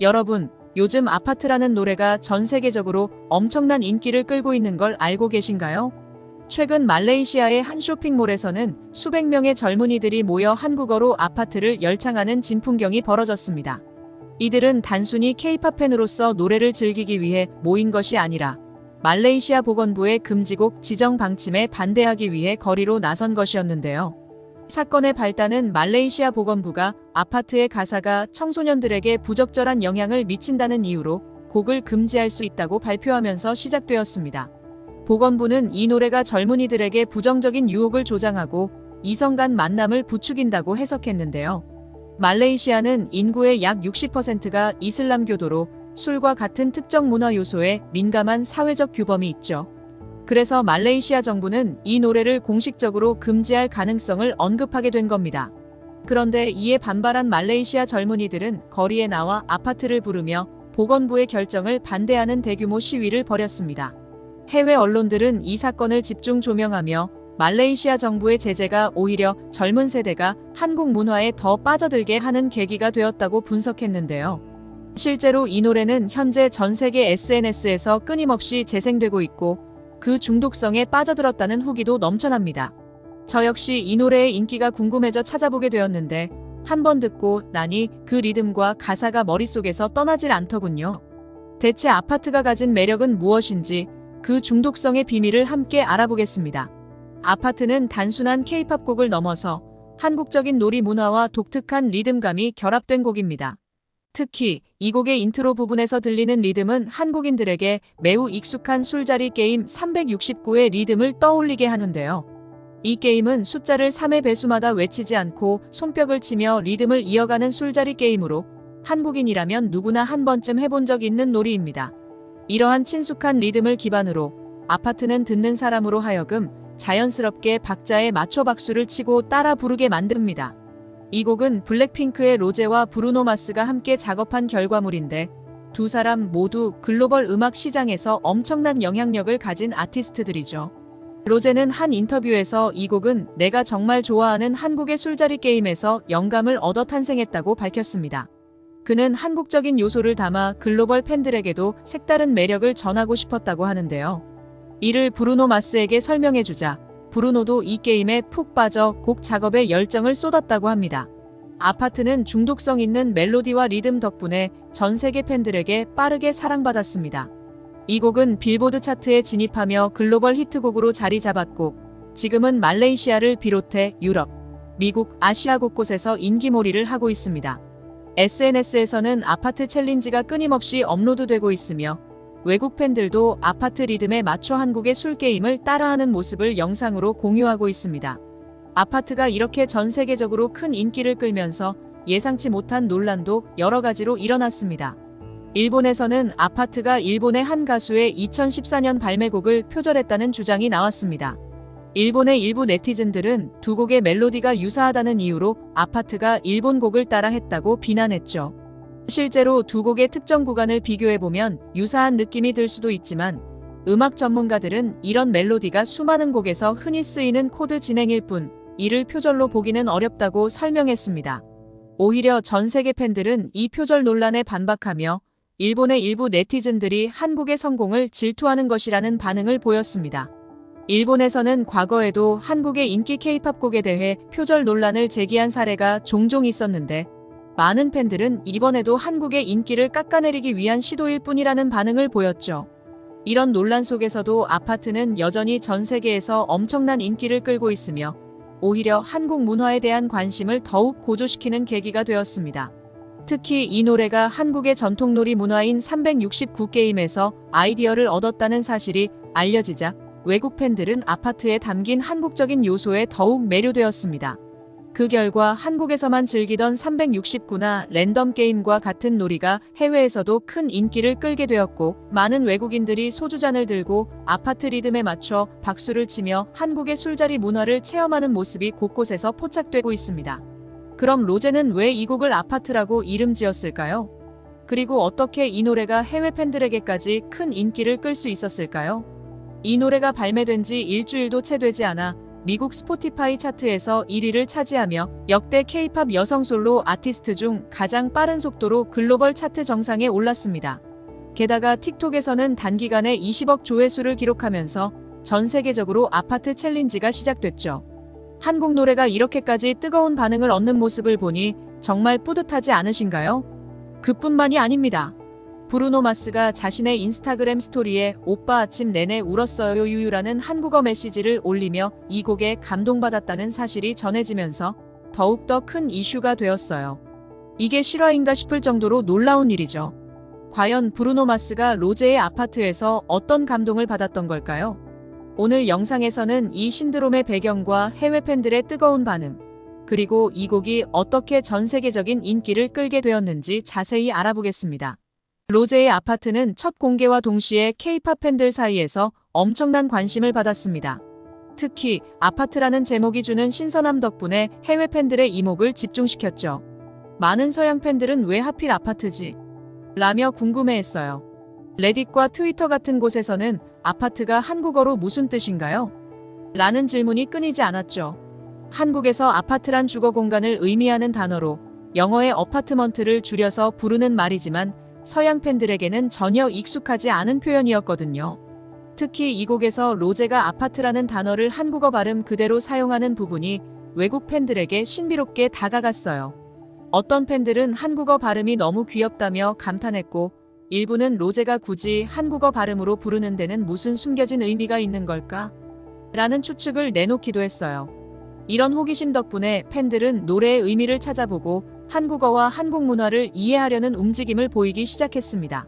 여러분, 요즘 아파트라는 노래가 전 세계적으로 엄청난 인기를 끌고 있는 걸 알고 계신가요? 최근 말레이시아의 한 쇼핑몰에서는 수백 명의 젊은이들이 모여 한국어로 아파트를 열창하는 진풍경이 벌어졌습니다. 이들은 단순히 케이팝 팬으로서 노래를 즐기기 위해 모인 것이 아니라 말레이시아 보건부의 금지곡 지정 방침에 반대하기 위해 거리로 나선 것이었는데요. 사건의 발단은 말레이시아 보건부가 아파트의 가사가 청소년들에게 부적절한 영향을 미친다는 이유로 곡을 금지할 수 있다고 발표하면서 시작되었습니다. 보건부는 이 노래가 젊은이들에게 부정적인 유혹을 조장하고 이성 간 만남을 부추긴다고 해석했는데요. 말레이시아는 인구의 약 60%가 이슬람교도로 술과 같은 특정 문화 요소에 민감한 사회적 규범이 있죠. 그래서 말레이시아 정부는 이 노래를 공식적으로 금지할 가능성을 언급하게 된 겁니다. 그런데 이에 반발한 말레이시아 젊은이들은 거리에 나와 아파트를 부르며 보건부의 결정을 반대하는 대규모 시위를 벌였습니다. 해외 언론들은 이 사건을 집중 조명하며 말레이시아 정부의 제재가 오히려 젊은 세대가 한국 문화에 더 빠져들게 하는 계기가 되었다고 분석했는데요. 실제로 이 노래는 현재 전 세계 SNS에서 끊임없이 재생되고 있고 그 중독성에 빠져들었다는 후기도 넘쳐납니다. 저 역시 이 노래의 인기가 궁금해져 찾아보게 되었는데 한 번 듣고 나니 그 리듬과 가사가 머릿속에서 떠나질 않더군요. 대체 아파트가 가진 매력은 무엇인지 그 중독성의 비밀을 함께 알아보겠습니다. 아파트는 단순한 케이팝 곡을 넘어서 한국적인 놀이 문화와 독특한 리듬감이 결합된 곡입니다. 특히 이 곡의 인트로 부분에서 들리는 리듬은 한국인들에게 매우 익숙한 술자리 게임 369의 리듬을 떠올리게 하는데요. 이 게임은 숫자를 3의 배수마다 외치지 않고 손뼉을 치며 리듬을 이어가는 술자리 게임으로 한국인이라면 누구나 한 번쯤 해본 적 있는 놀이입니다. 이러한 친숙한 리듬을 기반으로 아파트는 듣는 사람으로 하여금 자연스럽게 박자에 맞춰 박수를 치고 따라 부르게 만듭니다. 이 곡은 블랙핑크의 로제와 브루노 마스가 함께 작업한 결과물인데 두 사람 모두 글로벌 음악 시장에서 엄청난 영향력을 가진 아티스트들이죠. 로제는 한 인터뷰에서 이 곡은 내가 정말 좋아하는 한국의 술자리 게임에서 영감을 얻어 탄생했다고 밝혔습니다. 그는 한국적인 요소를 담아 글로벌 팬들에게도 색다른 매력을 전하고 싶었다고 하는데요. 이를 브루노 마스에게 설명해주자 브루노도 이 게임에 푹 빠져 곡 작업에 열정을 쏟았다고 합니다. 아파트는 중독성 있는 멜로디와 리듬 덕분에 전 세계 팬들에게 빠르게 사랑받았습니다. 이 곡은 빌보드 차트에 진입하며 글로벌 히트곡으로 자리 잡았고 지금은 말레이시아를 비롯해 유럽, 미국, 아시아 곳곳에서 인기몰이를 하고 있습니다. SNS에서는 아파트 챌린지가 끊임없이 업로드되고 있으며 외국 팬들도 아파트 리듬에 맞춰 한국의 술게임을 따라하는 모습을 영상으로 공유하고 있습니다. 아파트가 이렇게 전 세계적으로 큰 인기를 끌면서 예상치 못한 논란도 여러 가지로 일어났습니다. 일본에서는 아파트가 일본의 한 가수의 2014년 발매곡을 표절했다는 주장이 나왔습니다. 일본의 일부 네티즌들은 두 곡의 멜로디가 유사하다는 이유로 아파트가 일본 곡을 따라 했다고 비난했죠. 실제로 두 곡의 특정 구간을 비교해보면 유사한 느낌이 들 수도 있지만 음악 전문가들은 이런 멜로디가 수많은 곡에서 흔히 쓰이는 코드 진행일 뿐 이를 표절로 보기는 어렵다고 설명했습니다. 오히려 전 세계 팬들은 이 표절 논란에 반박하며 일본의 일부 네티즌들이 한국의 성공을 질투하는 것이라는 반응을 보였습니다. 일본에서는 과거에도 한국의 인기 케이팝 곡에 대해 표절 논란을 제기한 사례가 종종 있었는데 많은 팬들은 이번에도 한국의 인기를 깎아내리기 위한 시도일 뿐이라는 반응을 보였죠. 이런 논란 속에서도 아파트는 여전히 전 세계에서 엄청난 인기를 끌고 있으며 오히려 한국 문화에 대한 관심을 더욱 고조시키는 계기가 되었습니다. 특히 이 노래가 한국의 전통놀이 문화인 369게임에서 아이디어를 얻었다는 사실이 알려지자 외국 팬들은 아파트에 담긴 한국적인 요소에 더욱 매료되었습니다. 그 결과 한국에서만 즐기던 369나 랜덤 게임과 같은 놀이가 해외에서도 큰 인기를 끌게 되었고 많은 외국인들이 소주잔을 들고 아파트 리듬에 맞춰 박수를 치며 한국의 술자리 문화를 체험하는 모습이 곳곳에서 포착되고 있습니다. 그럼 로제는 왜 이 곡을 아파트라고 이름 지었을까요? 그리고 어떻게 이 노래가 해외 팬들에게까지 큰 인기를 끌 수 있었을까요? 이 노래가 발매된 지 일주일도 채 되지 않아 미국 스포티파이 차트에서 1위를 차지하며 역대 K-팝 여성 솔로 아티스트 중 가장 빠른 속도로 글로벌 차트 정상에 올랐습니다. 게다가 틱톡에서는 단기간에 20억 조회수를 기록하면서 전 세계적으로 아파트 챌린지가 시작됐죠. 한국 노래가 이렇게까지 뜨거운 반응을 얻는 모습을 보니 정말 뿌듯하지 않으신가요? 그뿐만이 아닙니다. 브루노 마스가 자신의 인스타그램 스토리에 오빠 아침 내내 울었어요 유유라는 한국어 메시지를 올리며 이 곡에 감동받았다는 사실이 전해지면서 더욱더 큰 이슈가 되었어요. 이게 실화인가 싶을 정도로 놀라운 일이죠. 과연 브루노 마스가 로제의 아파트에서 어떤 감동을 받았던 걸까요? 오늘 영상에서는 이 신드롬의 배경과 해외 팬들의 뜨거운 반응, 그리고 이 곡이 어떻게 전 세계적인 인기를 끌게 되었는지 자세히 알아보겠습니다. 로제의 아파트는 첫 공개와 동시에 K-팝 팬들 사이에서 엄청난 관심을 받았습니다. 특히 아파트라는 제목이 주는 신선함 덕분에 해외 팬들의 이목을 집중시켰죠. 많은 서양 팬들은 왜 하필 아파트지? 라며 궁금해했어요. 레딧과 트위터 같은 곳에서는 아파트가 한국어로 무슨 뜻인가요? 라는 질문이 끊이지 않았죠. 한국에서 아파트란 주거 공간을 의미하는 단어로 영어의 어파트먼트를 줄여서 부르는 말이지만 서양 팬들에게는 전혀 익숙하지 않은 표현이었거든요. 특히 이 곡에서 로제가 아파트라는 단어를 한국어 발음 그대로 사용하는 부분이 외국 팬들에게 신비롭게 다가갔어요. 어떤 팬들은 한국어 발음이 너무 귀엽다며 감탄했고 일부는 로제가 굳이 한국어 발음으로 부르는 데는 무슨 숨겨진 의미가 있는 걸까? 라는 추측을 내놓기도 했어요. 이런 호기심 덕분에 팬들은 노래의 의미를 찾아보고 한국어와 한국 문화를 이해하려는 움직임을 보이기 시작했습니다.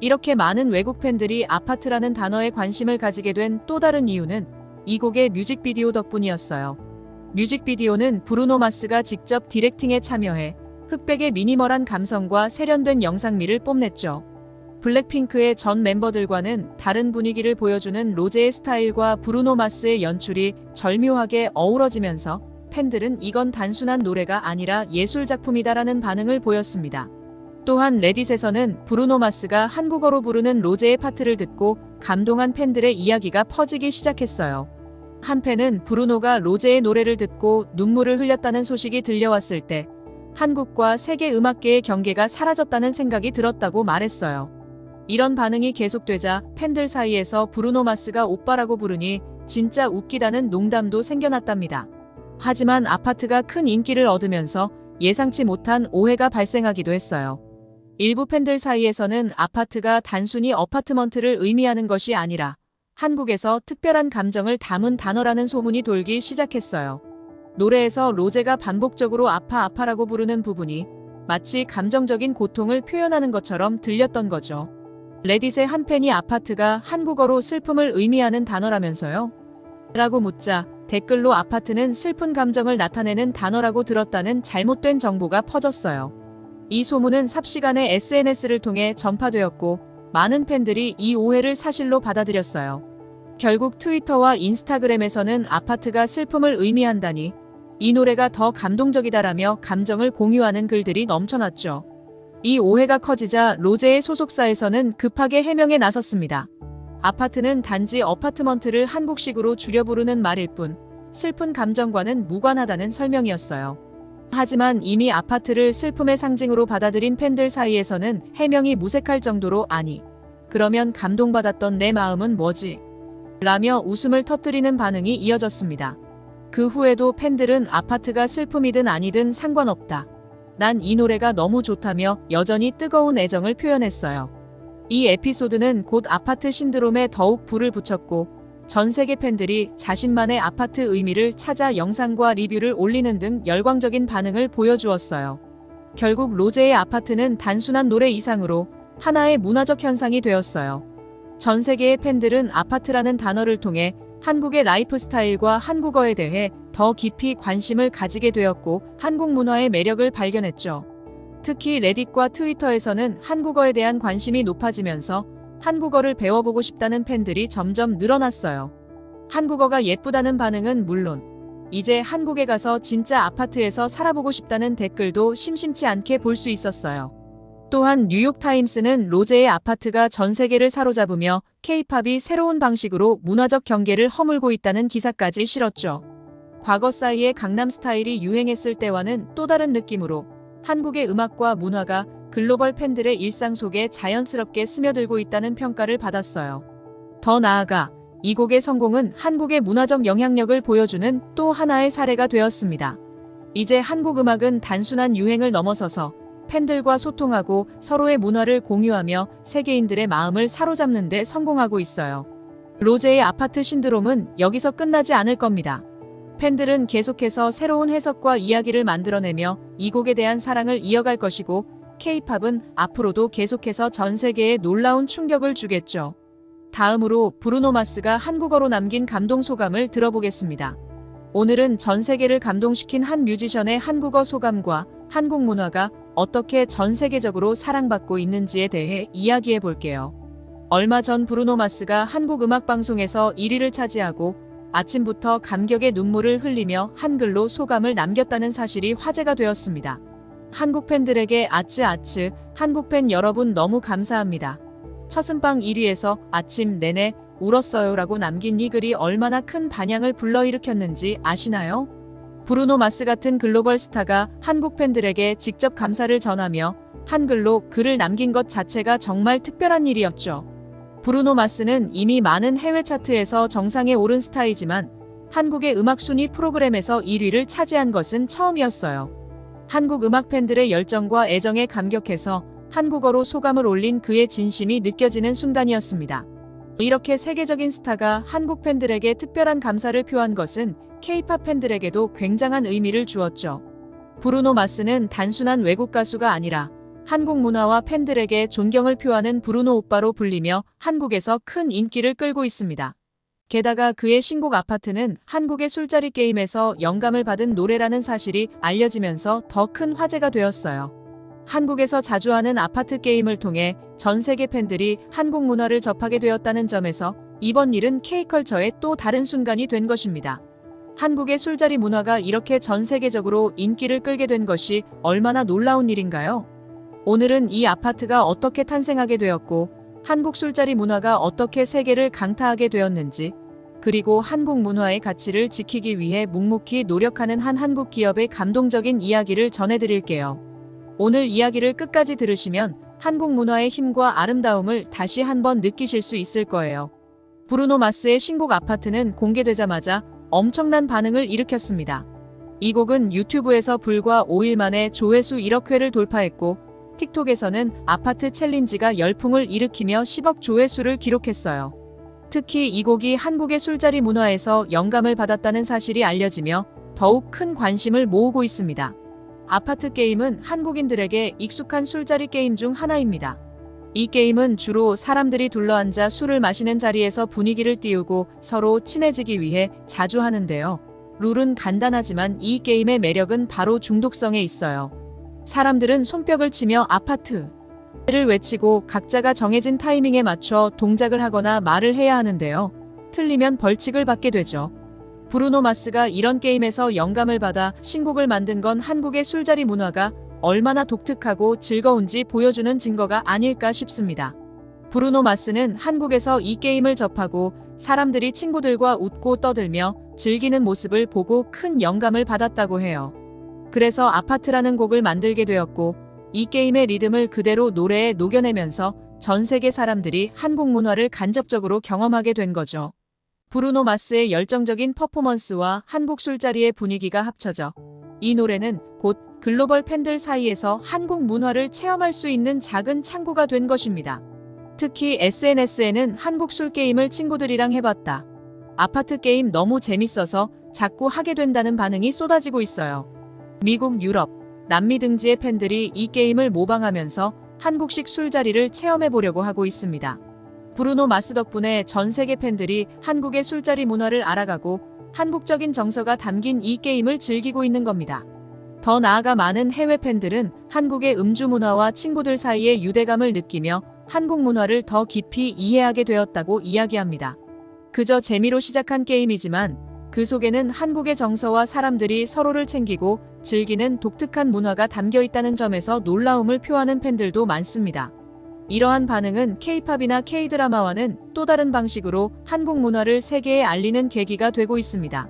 이렇게 많은 외국 팬들이 아파트라는 단어에 관심을 가지게 된 또 다른 이유는 이 곡의 뮤직비디오 덕분이었어요. 뮤직비디오는 브루노 마스가 직접 디렉팅에 참여해 흑백의 미니멀한 감성과 세련된 영상미를 뽐냈죠. 블랙핑크의 전 멤버들과는 다른 분위기를 보여주는 로제의 스타일과 브루노 마스의 연출이 절묘하게 어우러지면서 팬들은 이건 단순한 노래가 아니라 예술작품이다라는 반응을 보였습니다. 또한 레딧에서는 브루노 마스가 한국어로 부르는 로제의 파트를 듣고 감동한 팬들의 이야기가 퍼지기 시작했어요. 한 팬은 브루노가 로제의 노래를 듣고 눈물을 흘렸다는 소식이 들려왔을 때 한국과 세계 음악계의 경계가 사라졌다는 생각이 들었다고 말했어요. 이런 반응이 계속되자 팬들 사이에서 브루노 마스가 오빠라고 부르니 진짜 웃기다는 농담도 생겨났답니다. 하지만 아파트가 큰 인기를 얻으면서 예상치 못한 오해가 발생하기도 했어요. 일부 팬들 사이에서는 아파트가 단순히 어파트먼트를 의미하는 것이 아니라 한국에서 특별한 감정을 담은 단어라는 소문이 돌기 시작했어요. 노래에서 로제가 반복적으로 아파 아파라고 부르는 부분이 마치 감정적인 고통을 표현하는 것처럼 들렸던 거죠. 레딧의 한 팬이 아파트가 한국어로 슬픔을 의미하는 단어라면서요? 라고 묻자 댓글로 아파트는 슬픈 감정을 나타내는 단어라고 들었다는 잘못된 정보가 퍼졌어요. 이 소문은 삽시간에 SNS를 통해 전파되었고 많은 팬들이 이 오해를 사실로 받아들였어요. 결국 트위터와 인스타그램에서는 아파트가 슬픔을 의미한다니 이 노래가 더 감동적이다라며 감정을 공유하는 글들이 넘쳐났죠. 이 오해가 커지자 로제의 소속사에서는 급하게 해명에 나섰습니다. 아파트는 단지 어파트먼트를 한국식으로 줄여 부르는 말일 뿐 슬픈 감정과는 무관하다는 설명이었어요. 하지만 이미 아파트를 슬픔의 상징으로 받아들인 팬들 사이에서는 해명이 무색할 정도로 아니. 그러면 감동받았던 내 마음은 뭐지? 라며 웃음을 터뜨리는 반응이 이어졌습니다. 그 후에도 팬들은 아파트가 슬픔이든 아니든 상관없다. 난 이 노래가 너무 좋다며 여전히 뜨거운 애정을 표현했어요. 이 에피소드는 곧 아파트 신드롬에 더욱 불을 붙였고 전 세계 팬들이 자신만의 아파트 의미를 찾아 영상과 리뷰를 올리는 등 열광적인 반응을 보여주었어요. 결국 로제의 아파트는 단순한 노래 이상으로 하나의 문화적 현상이 되었어요. 전 세계의 팬들은 아파트라는 단어를 통해 한국의 라이프 스타일과 한국어에 대해 더 깊이 관심을 가지게 되었고 한국 문화의 매력을 발견했죠. 특히 레딧과 트위터에서는 한국어에 대한 관심이 높아지면서 한국어를 배워보고 싶다는 팬들이 점점 늘어났어요. 한국어가 예쁘다는 반응은 물론 이제 한국에 가서 진짜 아파트에서 살아보고 싶다는 댓글도 심심치 않게 볼 수 있었어요. 또한 뉴욕타임스는 로제의 아파트가 전 세계를 사로잡으며 케이팝이 새로운 방식으로 문화적 경계를 허물고 있다는 기사까지 실었죠. 과거 사이에 강남 스타일이 유행했을 때와는 또 다른 느낌으로 한국의 음악과 문화가 글로벌 팬들의 일상 속에 자연스럽게 스며들고 있다는 평가를 받았어요. 더 나아가 이 곡의 성공은 한국의 문화적 영향력을 보여주는 또 하나의 사례가 되었습니다. 이제 한국 음악은 단순한 유행을 넘어서서 팬들과 소통하고 서로의 문화를 공유하며 세계인들의 마음을 사로잡는 데 성공하고 있어요. 로제의 아파트 신드롬은 여기서 끝나지 않을 겁니다. 팬들은 계속해서 새로운 해석과 이야기를 만들어내며 이 곡에 대한 사랑을 이어갈 것이고 케이팝은 앞으로도 계속해서 전 세계에 놀라운 충격을 주겠죠. 다음으로 브루노 마스가 한국어로 남긴 감동 소감을 들어보겠습니다. 오늘은 전 세계를 감동시킨 한 뮤지션의 한국어 소감과 한국 문화가 어떻게 전 세계적으로 사랑받고 있는지에 대해 이야기해 볼게요. 얼마 전 브루노 마스가 한국 음악 방송에서 1위를 차지하고 아침부터 감격의 눈물을 흘리며 한글로 소감을 남겼다는 사실이 화제가 되었습니다. 한국 팬들에게 아츠 아츠, 한국 팬 여러분 너무 감사합니다. 첫은방 1위에서 아침 내내 울었어요라고 남긴 이 글이 얼마나 큰 반향을 불러일으켰는지 아시나요? 브루노 마스 같은 글로벌 스타가 한국 팬들에게 직접 감사를 전하며 한글로 글을 남긴 것 자체가 정말 특별한 일이었죠. 브루노 마스는 이미 많은 해외 차트에서 정상에 오른 스타이지만 한국의 음악 순위 프로그램에서 1위를 차지한 것은 처음이었어요. 한국 음악 팬들의 열정과 애정에 감격해서 한국어로 소감을 올린 그의 진심이 느껴지는 순간이었습니다. 이렇게 세계적인 스타가 한국 팬들에게 특별한 감사를 표한 것은 K-팝 팬들에게도 굉장한 의미를 주었죠. 브루노 마스는 단순한 외국 가수가 아니라 한국 문화와 팬들에게 존경을 표하는 브루노 오빠로 불리며 한국에서 큰 인기를 끌고 있습니다. 게다가 그의 신곡 아파트는 한국의 술자리 게임에서 영감을 받은 노래라는 사실이 알려지면서 더 큰 화제가 되었어요. 한국에서 자주 하는 아파트 게임을 통해 전 세계 팬들이 한국 문화를 접하게 되었다는 점에서 이번 일은 K컬처의 또 다른 순간이 된 것입니다. 한국의 술자리 문화가 이렇게 전 세계적으로 인기를 끌게 된 것이 얼마나 놀라운 일인가요? 오늘은 이 아파트가 어떻게 탄생하게 되었고 한국 술자리 문화가 어떻게 세계를 강타하게 되었는지 그리고 한국 문화의 가치를 지키기 위해 묵묵히 노력하는 한 한국 기업의 감동적인 이야기를 전해드릴게요. 오늘 이야기를 끝까지 들으시면 한국 문화의 힘과 아름다움을 다시 한번 느끼실 수 있을 거예요. 브루노 마스의 신곡 아파트는 공개되자마자 엄청난 반응을 일으켰습니다. 이 곡은 유튜브에서 불과 5일 만에 조회수 1억 회를 돌파했고 틱톡에서는 아파트 챌린지가 열풍을 일으키며 10억 조회수를 기록했어요. 특히 이 곡이 한국의 술자리 문화에서 영감을 받았다는 사실이 알려지며 더욱 큰 관심을 모으고 있습니다. 아파트 게임은 한국인들에게 익숙한 술자리 게임 중 하나입니다. 이 게임은 주로 사람들이 둘러앉아 술을 마시는 자리에서 분위기를 띄우고 서로 친해지기 위해 자주 하는데요. 룰은 간단하지만 이 게임의 매력은 바로 중독성에 있어요. 사람들은 손뼉을 치며 아파트 를 외치고 각자가 정해진 타이밍에 맞춰 동작을 하거나 말을 해야 하는데요. 틀리면 벌칙을 받게 되죠. 브루노 마스가 이런 게임에서 영감을 받아 신곡을 만든 건 한국의 술자리 문화가 얼마나 독특하고 즐거운지 보여주는 증거가 아닐까 싶습니다. 브루노 마스는 한국에서 이 게임을 접하고 사람들이 친구들과 웃고 떠들며 즐기는 모습을 보고 큰 영감을 받았다고 해요. 그래서 아파트라는 곡을 만들게 되었고 이 게임의 리듬을 그대로 노래에 녹여내면서 전 세계 사람들이 한국 문화를 간접적으로 경험하게 된 거죠. 브루노 마스의 열정적인 퍼포먼스와 한국 술자리의 분위기가 합쳐져 이 노래는 곧 글로벌 팬들 사이에서 한국 문화를 체험할 수 있는 작은 창구가 된 것입니다. 특히 SNS에는 한국 술 게임을 친구들이랑 해봤다. 아파트 게임 너무 재밌어서 자꾸 하게 된다는 반응이 쏟아지고 있어요. 미국, 유럽, 남미 등지의 팬들이 이 게임을 모방하면서 한국식 술자리를 체험해 보려고 하고 있습니다. 브루노 마스 덕분에 전 세계 팬들이 한국의 술자리 문화를 알아가고 한국적인 정서가 담긴 이 게임을 즐기고 있는 겁니다. 더 나아가 많은 해외 팬들은 한국의 음주 문화와 친구들 사이의 유대감을 느끼며 한국 문화를 더 깊이 이해하게 되었다고 이야기합니다. 그저 재미로 시작한 게임이지만 그 속에는 한국의 정서와 사람들이 서로를 챙기고 즐기는 독특한 문화가 담겨 있다는 점에서 놀라움을 표하는 팬들도 많습니다. 이러한 반응은 K-팝이나 K-드라마와는 또 다른 방식으로 한국 문화를 세계에 알리는 계기가 되고 있습니다.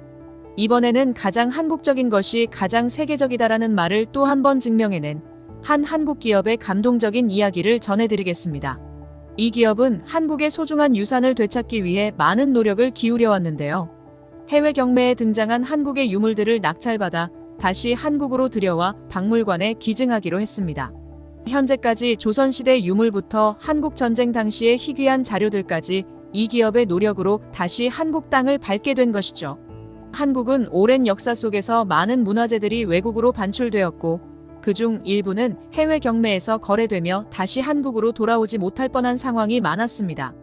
이번에는 가장 한국적인 것이 가장 세계적이다라는 말을 또 한 번 증명해낸 한 한국 기업의 감동적인 이야기를 전해드리겠습니다. 이 기업은 한국의 소중한 유산을 되찾기 위해 많은 노력을 기울여 왔는데요. 해외 경매에 등장한 한국의 유물들을 낙찰받아 다시 한국으로 들여와 박물관에 기증하기로 했습니다. 현재까지 조선시대 유물부터 한국 전쟁 당시의 희귀한 자료들까지 이 기업의 노력으로 다시 한국 땅을 밟게 된 것이죠. 한국은 오랜 역사 속에서 많은 문화재들이 외국으로 반출되었고 그중 일부는 해외 경매에서 거래되며 다시 한국으로 돌아오지 못할 뻔한 상황이 많았습니다.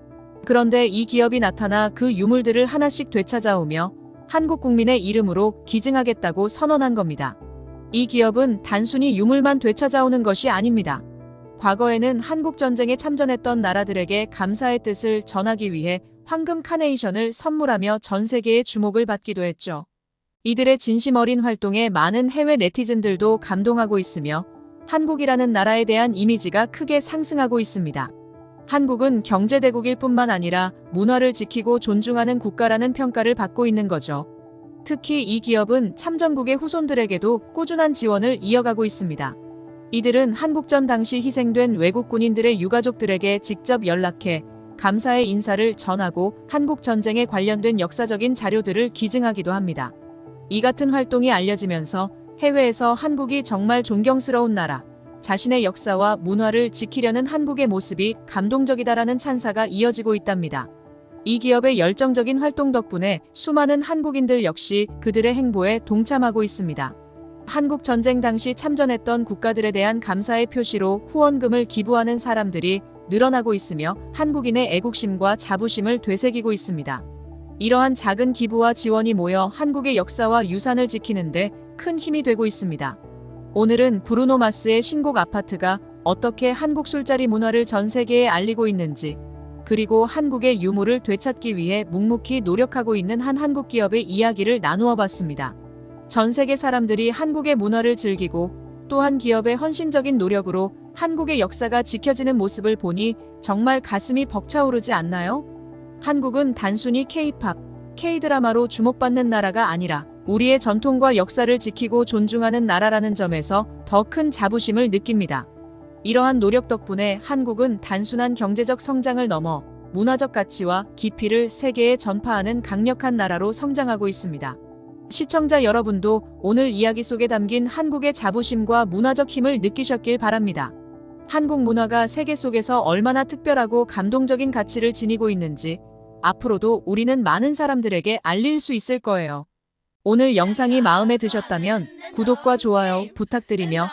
그런데 이 기업이 나타나 그 유물들을 하나씩 되찾아오며 한국 국민의 이름으로 기증하겠다고 선언한 겁니다. 이 기업은 단순히 유물만 되찾아오는 것이 아닙니다. 과거에는 한국 전쟁에 참전했던 나라들에게 감사의 뜻을 전하기 위해 황금 카네이션을 선물하며 전 세계의 주목을 받기도 했죠. 이들의 진심 어린 활동에 많은 해외 네티즌들도 감동하고 있으며 한국이라는 나라에 대한 이미지가 크게 상승하고 있습니다. 한국은 경제대국일 뿐만 아니라 문화를 지키고 존중하는 국가라는 평가를 받고 있는 거죠. 특히 이 기업은 참전국의 후손들에게도 꾸준한 지원을 이어가고 있습니다. 이들은 한국전 당시 희생된 외국 군인들의 유가족들에게 직접 연락해 감사의 인사를 전하고 한국 전쟁에 관련된 역사적인 자료들을 기증하기도 합니다. 이 같은 활동이 알려지면서 해외에서 한국이 정말 존경스러운 나라, 자신의 역사와 문화를 지키려는 한국의 모습이 감동적이다라는 찬사가 이어지고 있답니다. 이 기업의 열정적인 활동 덕분에 수많은 한국인들 역시 그들의 행보에 동참하고 있습니다. 한국 전쟁 당시 참전했던 국가들에 대한 감사의 표시로 후원금을 기부하는 사람들이 늘어나고 있으며 한국인의 애국심과 자부심을 되새기고 있습니다. 이러한 작은 기부와 지원이 모여 한국의 역사와 유산을 지키는데 큰 힘이 되고 있습니다. 오늘은 브루노 마스의 신곡 아파트가 어떻게 한국 술자리 문화를 전 세계에 알리고 있는지, 그리고 한국의 유물을 되찾기 위해 묵묵히 노력하고 있는 한 한국 기업의 이야기를 나누어 봤습니다. 전 세계 사람들이 한국의 문화를 즐기고 또한 기업의 헌신적인 노력으로 한국의 역사가 지켜지는 모습을 보니 정말 가슴이 벅차오르지 않나요? 한국은 단순히 K-팝, K-드라마로 주목받는 나라가 아니라 우리의 전통과 역사를 지키고 존중하는 나라라는 점에서 더 큰 자부심을 느낍니다. 이러한 노력 덕분에 한국은 단순한 경제적 성장을 넘어 문화적 가치와 깊이를 세계에 전파하는 강력한 나라로 성장하고 있습니다. 시청자 여러분도 오늘 이야기 속에 담긴 한국의 자부심과 문화적 힘을 느끼셨길 바랍니다. 한국 문화가 세계 속에서 얼마나 특별하고 감동적인 가치를 지니고 있는지 앞으로도 우리는 많은 사람들에게 알릴 수 있을 거예요. 오늘 영상이 마음에 드셨다면 구독과 좋아요 부탁드리며